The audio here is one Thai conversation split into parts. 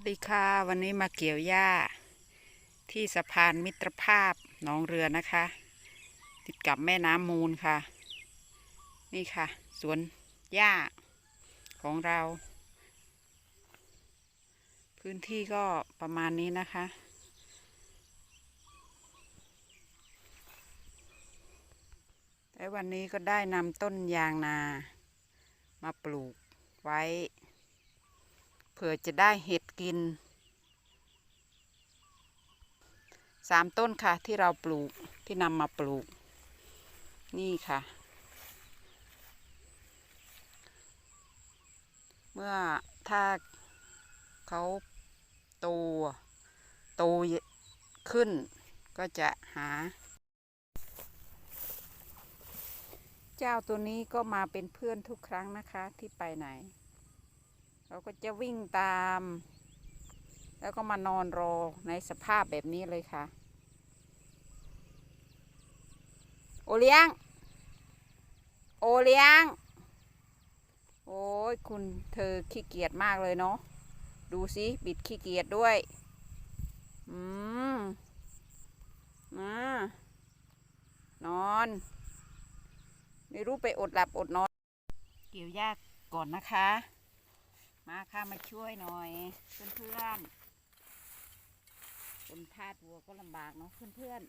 วัสดีค่ะ วันนี้มาเกี่ยวหญ้า ที่สะพานมิตรภาพหนองเรือนะคะ ติดกับแม่น้ำมูลค่ะ นี่ค่ะ สวนหญ้าของเรา พื้นที่ก็ประมาณนี้นะคะ และวันนี้ก็ได้นำต้นยางนา มาปลูกไว้ เผื่อจะได้เห็ดกินสามต้นค่ะที่เราปลูกที่นำมาปลูก นี่ค่ะ เมื่อถ้าเขาโตโตขึ้นก็จะหา เจ้าตัวนี้ก็มาเป็นเพื่อนทุกครั้งนะคะที่ไปไหน เราก็จะวิ่งตาม แล้วก็มานอนรอในสภาพแบบนี้เลยค่ะ โอเลี้ยง โอเลี้ยง โอ้ยคุณเธอขี้เกียจมากเลยเนาะ ดูสิบิดขี้เกียจด้วย อืมอ่านอน ไม่รู้ไปอดหลับอดนอน เกี่ยวยากก่อนนะคะ มาค่ะมาช่วยหน่อยเพื่อนๆคนทาดวัวก็ลำบากเนาะเพื่อนๆ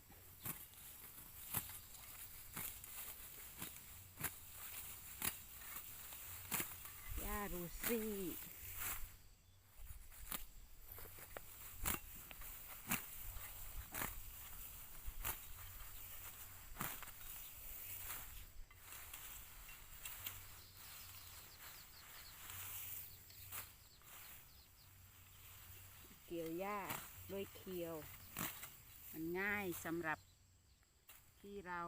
ย่าดูซี่ เกี่ยวหญ้า ด้วยเคียว มันง่ายสำหรับที่เรา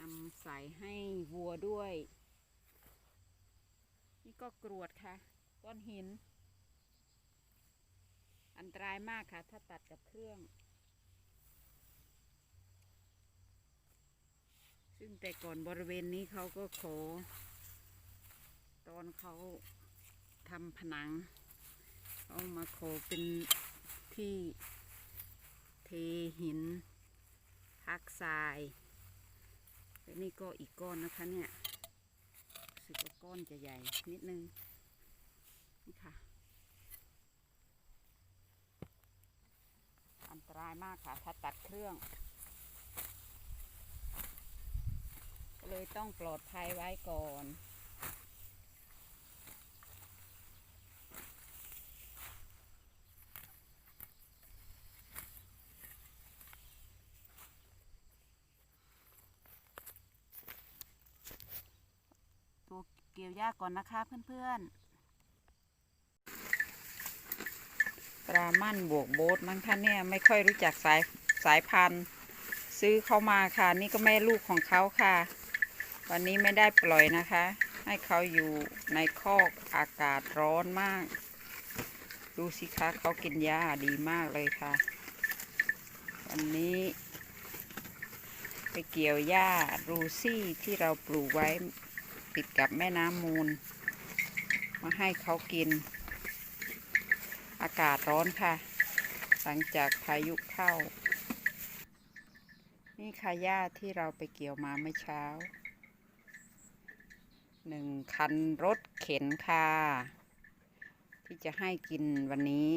นำใส่ให้วัวด้วย นี่ก็กรวดค่ะก้อนหิน อันตรายมากค่ะ ถ้าตัดกับเครื่อง ซึ่งแต่ก่อนบริเวณนี้เขาก็ขอ ตอนเขาทำผนัง เอามาโขเป็น ที่เทหินพักทรายและนี่ก็อีกก้อนนะคะเนี่ยสึกว่าก้อนจะใหญ่นิดนึง นี่ค่ะ อันตรายมากค่ะ ถ้าตัดเครื่อง เลยต้องปลอดภัยไว้ก่อน ตัว เกี่ยากก่อนนะคะเพื่อนๆปลามั่นบวกโบ๊ทมั้งคะเนี่ยไม่ค่อยรู้จักสายสายพันธุ์ ซื้อเขามาค่ะ นี่ก็แม่ลูกของเขาค่ะ วันนี้ไม่ได้ปล่อยนะคะ ให้เขาอยู่ในคอกอากาศร้อนมาก ดูสิคะเขากินหญ้าดีมากเลยค่ะ วันนี้ไปเกี่ยวหญ้ารูซี่ที่เราปลูกไว้ ติดกับแม่น้ำมูล มาให้เขากิน อากาศร้อนค่ะ หลังจากพายุเข้า นี่ค่ะหญ้าที่เราไปเกี่ยวมาเมื่อเช้าหนึ่งคันรถเข็นค่ะ ที่จะให้กินวันนี้